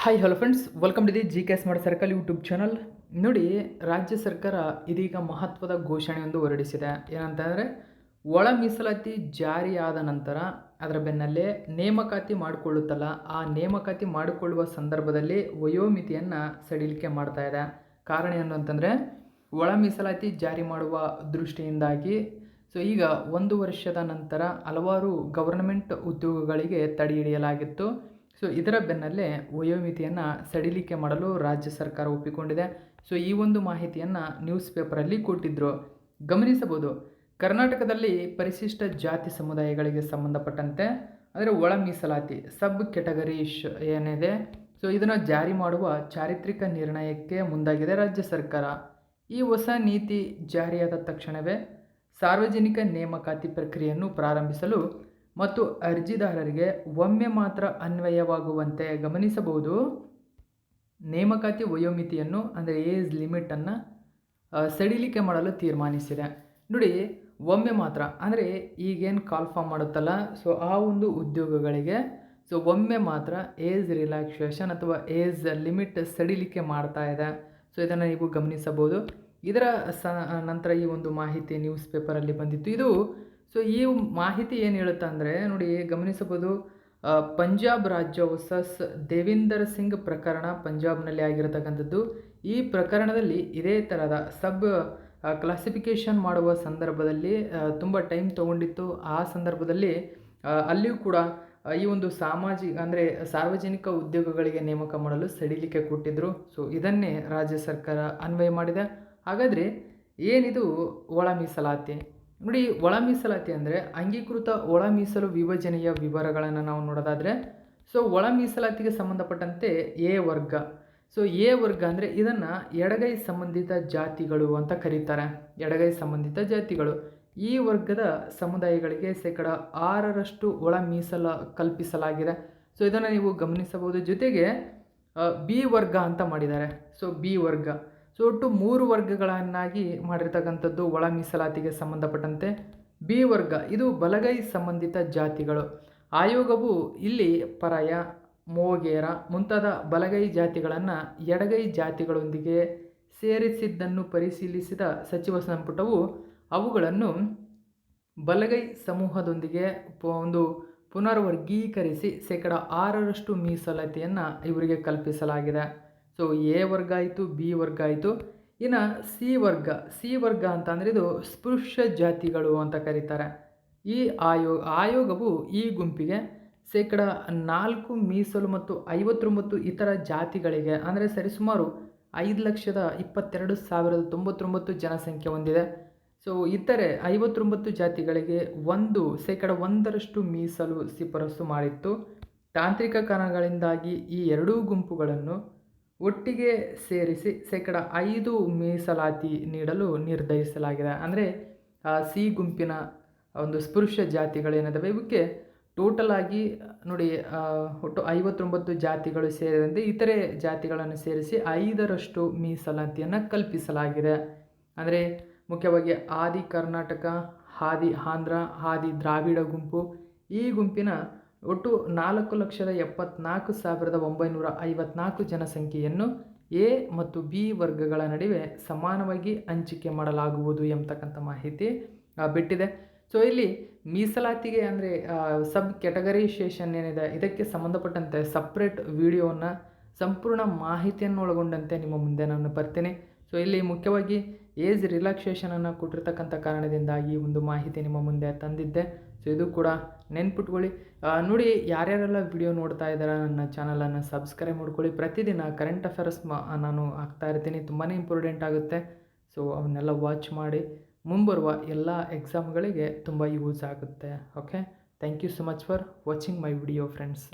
Hi hello friends welcome to the G K smart circle YouTube channel ನೋಡಿ, ರಾಜ್ಯ ಸರ್ಕಾರ ಇದೀಗ ಮಹತ್ವದ ಘೋಷಣೆಯೊಂದು ಹೊರಡಿಸಿದೆ. ಏನಂತಂದರೆ, ಒಳ ಮೀಸಲಾತಿ ಜಾರಿಯಾದ ನಂತರ ಅದರ ಬೆನ್ನಲ್ಲೇ ನೇಮಕಾತಿ ಮಾಡಿಕೊಳ್ಳುತ್ತಲ್ಲ. ಆ ನೇಮಕಾತಿ ಮಾಡಿಕೊಳ್ಳುವ ಸಂದರ್ಭದಲ್ಲಿ ವಯೋಮಿತಿಯನ್ನು ಸಡಿಲಿಕೆ ಮಾಡ್ತಾ ಇದೆ. ಕಾರಣ ಏನು ಅಂತಂದರೆ, ಒಳ ಮೀಸಲಾತಿ ಜಾರಿ ಮಾಡುವ ದೃಷ್ಟಿಯಿಂದಾಗಿ. ಸೊ ಈಗ ಒಂದು ವರ್ಷದ ನಂತರ ಹಲವಾರು ಗವರ್ನಮೆಂಟ್ ಉದ್ಯೋಗಗಳಿಗೆ ತಡೆ ಹಿಡಿಯಲಾಗಿತ್ತು. ಸೊ ಇದರ ಬೆನ್ನಲ್ಲೇ ವಯೋಮಿತಿಯನ್ನು ಸಡಿಲಿಕೆ ಮಾಡಲು ರಾಜ್ಯ ಸರ್ಕಾರ ಒಪ್ಪಿಕೊಂಡಿದೆ. ಸೊ ಈ ಒಂದು ಮಾಹಿತಿಯನ್ನು ನ್ಯೂಸ್ ಪೇಪರಲ್ಲಿ ಕೊಟ್ಟಿದ್ದರು ಗಮನಿಸಬಹುದು, ಕರ್ನಾಟಕದಲ್ಲಿ ಪರಿಶಿಷ್ಟ ಜಾತಿ ಸಮುದಾಯಗಳಿಗೆ ಸಂಬಂಧಪಟ್ಟಂತೆ ಅಂದರೆ ಒಳ ಮೀಸಲಾತಿ, ಸಬ್ ಕೆಟಗರೀಶ್ ಏನಿದೆ ಸೊ ಇದನ್ನು ಜಾರಿ ಮಾಡುವ ಚಾರಿತ್ರಿಕ ನಿರ್ಣಯಕ್ಕೆ ಮುಂದಾಗಿದೆ ರಾಜ್ಯ ಸರ್ಕಾರ. ಈ ಹೊಸ ನೀತಿ ಜಾರಿಯಾದ ತಕ್ಷಣವೇ ಸಾರ್ವಜನಿಕ ನೇಮಕಾತಿ ಪ್ರಕ್ರಿಯೆಯನ್ನು ಪ್ರಾರಂಭಿಸಲು ಮತ್ತು ಅರ್ಜಿದಾರರಿಗೆ ಒಮ್ಮೆ ಮಾತ್ರ ಅನ್ವಯವಾಗುವಂತೆ ಗಮನಿಸಬಹುದು. ನೇಮಕಾತಿ ವಯೋಮಿತಿಯನ್ನು, ಅಂದರೆ ಏಜ್ ಲಿಮಿಟನ್ನು ಸಡಿಲಿಕೆ ಮಾಡಲು ತೀರ್ಮಾನಿಸಿದೆ. ನೋಡಿ, ಒಮ್ಮೆ ಮಾತ್ರ, ಅಂದರೆ ಈಗೇನು ಕಾಲ್ ಫಾರ್ಮ್ ಮಾಡುತ್ತಲ್ಲ, ಸೊ ಆ ಒಂದು ಉದ್ಯೋಗಗಳಿಗೆ, ಸೊ ಒಮ್ಮೆ ಮಾತ್ರ ಏಜ್ ರಿಲ್ಯಾಕ್ಸೇಷನ್ ಅಥವಾ ಏಜ್ ಲಿಮಿಟ್ ಸಡಿಲಿಕೆ ಮಾಡ್ತಾ ಇದೆ. ಸೊ ಇದನ್ನು ನೀವು ಗಮನಿಸಬಹುದು. ಇದರ ಸ, ನಂತರ ಈ ಒಂದು ಮಾಹಿತಿ ನ್ಯೂಸ್ ಪೇಪರಲ್ಲಿ ಬಂದಿತ್ತು. ಇದು ಸೊ ಈ ಮಾಹಿತಿ ಏನು ಹೇಳುತ್ತೆ ಅಂದರೆ, ನೋಡಿ ಗಮನಿಸಬಹುದು ಪಂಜಾಬ್ ರಾಜ್ಯ ಸಸ್ ದೇವಿಂದರ್ ಸಿಂಗ್ ಪ್ರಕರಣ ಪಂಜಾಬ್ನಲ್ಲಿ ಆಗಿರತಕ್ಕಂಥದ್ದು. ಈ ಪ್ರಕರಣದಲ್ಲಿ ಇದೇ ಥರದ ಸಬ್ ಕ್ಲಾಸಿಫಿಕೇಷನ್ ಮಾಡುವ ಸಂದರ್ಭದಲ್ಲಿ ತುಂಬ ಟೈಮ್ ತೊಗೊಂಡಿತ್ತು. ಆ ಸಂದರ್ಭದಲ್ಲಿ ಅಲ್ಲಿಯೂ ಕೂಡ ಈ ಒಂದು ಸಾಮಾಜಿಕ, ಅಂದರೆ ಸಾರ್ವಜನಿಕ ಉದ್ಯೋಗಗಳಿಗೆ ನೇಮಕ ಮಾಡಲು ಸಡಿಲಿಕೆ ಕೊಟ್ಟಿದ್ದರು ಸೊ ಇದನ್ನೇ ರಾಜ್ಯ ಸರ್ಕಾರ ಅನ್ವಯ ಮಾಡಿದೆ. ಹಾಗಾದರೆ, ಏನಿದು ಒಳ ಮೀಸಲಾತಿ? ನೋಡಿ, ಒಳ ಮೀಸಲಾತಿ ಅಂದರೆ ಅಂಗೀಕೃತ ಒಳ ಮೀಸಲು ವಿಭಜನೆಯ ವಿವರಗಳನ್ನು ನಾವು ನೋಡೋದಾದರೆ ಸೊ ಒಳ ಮೀಸಲಾತಿಗೆ ಸಂಬಂಧಪಟ್ಟಂತೆ ಎ ವರ್ಗ. ಸೊ ಎ ವರ್ಗ ಅಂದರೆ ಇದನ್ನು ಎಡಗೈ ಸಂಬಂಧಿತ ಜಾತಿಗಳು ಅಂತ ಕರೀತಾರೆ. ಎಡಗೈ ಸಂಬಂಧಿತ ಜಾತಿಗಳು. ಈ ವರ್ಗದ ಸಮುದಾಯಗಳಿಗೆ ಶೇಕಡ ಆರರಷ್ಟು ಒಳ ಮೀಸಲ ಕಲ್ಪಿಸಲಾಗಿದೆ. ಸೊ ಇದನ್ನು ನೀವು ಗಮನಿಸಬಹುದು. ಜೊತೆಗೆ ಬಿ ವರ್ಗ ಅಂತ ಮಾಡಿದ್ದಾರೆ. ಸೊ ಬಿ ವರ್ಗ. ಸೊ ಒಟ್ಟು ಮೂರು ವರ್ಗಗಳನ್ನಾಗಿ ಮಾಡಿರ್ತಕ್ಕಂಥದ್ದು ಒಳ ಮೀಸಲಾತಿಗೆ ಸಂಬಂಧಪಟ್ಟಂತೆ, ಬಿ ವರ್ಗ ಇದು ಬಲಗೈ ಸಂಬಂಧಿತ ಜಾತಿಗಳು. ಆಯೋಗವು ಇಲ್ಲಿ ಪರಯ, ಮೋಗೇರ ಮುಂತಾದ ಬಲಗೈ ಜಾತಿಗಳನ್ನು ಎಡಗೈ ಜಾತಿಗಳೊಂದಿಗೆ ಸೇರಿಸಿದ್ದನ್ನು ಪರಿಶೀಲಿಸಿದ ಸಚಿವ ಸಂಪುಟವು ಅವುಗಳನ್ನು ಬಲಗೈ ಸಮೂಹದೊಂದಿಗೆ ಒಂದು ಪುನರ್ವರ್ಗೀಕರಿಸಿ ಶೇಕಡ ಆರರಷ್ಟು ಮೀಸಲಾತಿಯನ್ನು ಇವರಿಗೆ ಕಲ್ಪಿಸಲಾಗಿದೆ. ಸೊ ಎ ವರ್ಗ ಆಯಿತು ಬಿ ವರ್ಗ ಆಯಿತು. ಇನ್ನು ಸಿ ವರ್ಗ ಸಿ ವರ್ಗ ಅಂತ ಅಂದರೆ ಇದು ಸ್ಪೃಶ್ಯ ಜಾತಿಗಳು ಅಂತ ಕರೀತಾರೆ. ಈ ಆಯೋಗ ಆಯೋಗವು ಈ ಗುಂಪಿಗೆ ಶೇಕಡ ನಾಲ್ಕು ಮೀಸಲು ಮತ್ತು ಐವತ್ತೊಂಬತ್ತು ಇತರ ಜಾತಿಗಳಿಗೆ, ಅಂದರೆ ಸರಿಸುಮಾರು ಐದು ಲಕ್ಷದ ಇಪ್ಪತ್ತೆರಡು ಸಾವಿರದ ತೊಂಬತ್ತೊಂಬತ್ತು ಜನಸಂಖ್ಯೆ ಹೊಂದಿದೆ. ಸೊ ಇತರೆ ಐವತ್ತೊಂಬತ್ತು ಜಾತಿಗಳಿಗೆ ಒಂದು, ಶೇಕಡ ಒಂದರಷ್ಟು ಮೀಸಲು ಶಿಫಾರಸು ಮಾಡಿತ್ತು. ತಾಂತ್ರಿಕ ಕಾರಣಗಳಿಂದಾಗಿ ಈ ಎರಡೂ ಗುಂಪುಗಳನ್ನು ಒಟ್ಟಿಗೆ ಸೇರಿಸಿ ಶೇಕಡ ಐದು ಮೀಸಲಾತಿ ನೀಡಲು ನಿರ್ಧರಿಸಲಾಗಿದೆ. ಅಂದರೆ ಸಿ ಗುಂಪಿನ ಒಂದು ಸ್ಪೃಶ್ಯ ಜಾತಿಗಳೇನಿದಾವೆ, ಇವಕ್ಕೆ ಟೋಟಲ್ ಆಗಿ, ನೋಡಿ ಒಟ್ಟು ಐವತ್ತೊಂಬತ್ತು ಜಾತಿಗಳು ಸೇರಿದಂತೆ ಇತರೆ ಜಾತಿಗಳನ್ನು ಸೇರಿಸಿ ಐದರಷ್ಟು ಮೀಸಲಾತಿಯನ್ನು ಕಲ್ಪಿಸಲಾಗಿದೆ. ಅಂದರೆ, ಮುಖ್ಯವಾಗಿ ಆದಿ ಕರ್ನಾಟಕ, ಹಾದಿ ಆಂಧ್ರ, ಹಾದಿ ದ್ರಾವಿಡ ಗುಂಪು, ಈ ಗುಂಪಿನ ಒಟ್ಟು ನಾಲ್ಕು ಲಕ್ಷದ ಎಪ್ಪತ್ನಾಲ್ಕು ಸಾವಿರದ ಒಂಬೈನೂರ ಐವತ್ನಾಲ್ಕು ಜನಸಂಖ್ಯೆಯನ್ನು ಎ ಮತ್ತು ಬಿ ವರ್ಗಗಳ ನಡುವೆ ಸಮಾನವಾಗಿ ಹಂಚಿಕೆ ಮಾಡಲಾಗುವುದು ಎಂಬತಕ್ಕಂಥ ಮಾಹಿತಿ ಬಿಟ್ಟಿದೆ. ಸೊ ಇಲ್ಲಿ ಮೀಸಲಾತಿಗೆ ಅಂದರೆ ಸಬ್ ಕ್ಯಾಟಗರೈಸೇಷನ್ ಏನಿದೆ, ಇದಕ್ಕೆ ಸಂಬಂಧಪಟ್ಟಂತೆ ಸಪ್ರೇಟ್ ವಿಡಿಯೋವನ್ನು ಸಂಪೂರ್ಣ ಮಾಹಿತಿಯನ್ನು ಒಳಗೊಂಡಂತೆ ನಿಮ್ಮ ಮುಂದೆ ನಾನು ಬರ್ತೇನೆ. ಸೊ ಇಲ್ಲಿ ಮುಖ್ಯವಾಗಿ ಏಜ್ ರಿಲ್ಯಾಕ್ಸೇಷನನ್ನು ಕೊಟ್ಟಿರ್ತಕ್ಕಂಥ ಕಾರಣದಿಂದ ಈ ಒಂದು ಮಾಹಿತಿ ನಿಮ್ಮ ಮುಂದೆ ತಂದಿದ್ದೆ. ಸೊ ಇದು ಕೂಡ ನೆನ್ಪಿಟ್ಕೊಳ್ಳಿ. ನೋಡಿ, ಯಾರ್ಯಾರೆಲ್ಲ ವಿಡಿಯೋ ನೋಡ್ತಾ ಇದ್ದಾರೆ, ನನ್ನ ಚಾನಲನ್ನು ಸಬ್ಸ್ಕ್ರೈಬ್ ಮಾಡ್ಕೊಳ್ಳಿ. ಪ್ರತಿದಿನ ಕರೆಂಟ್ ಅಫೇರ್ಸ್ ನಾನು ಹಾಕ್ತಾ ಇರ್ತೀನಿ. ತುಂಬಾ ಇಂಪಾರ್ಟೆಂಟ್ ಆಗುತ್ತೆ. ಸೊ ಅವನ್ನೆಲ್ಲ ವಾಚ್ ಮಾಡಿ. ಮುಂಬರುವ ಎಲ್ಲ ಎಕ್ಸಾಮ್ಗಳಿಗೆ ತುಂಬ ಯೂಸ್ ಆಗುತ್ತೆ. Okay thank you so much for watching my video friends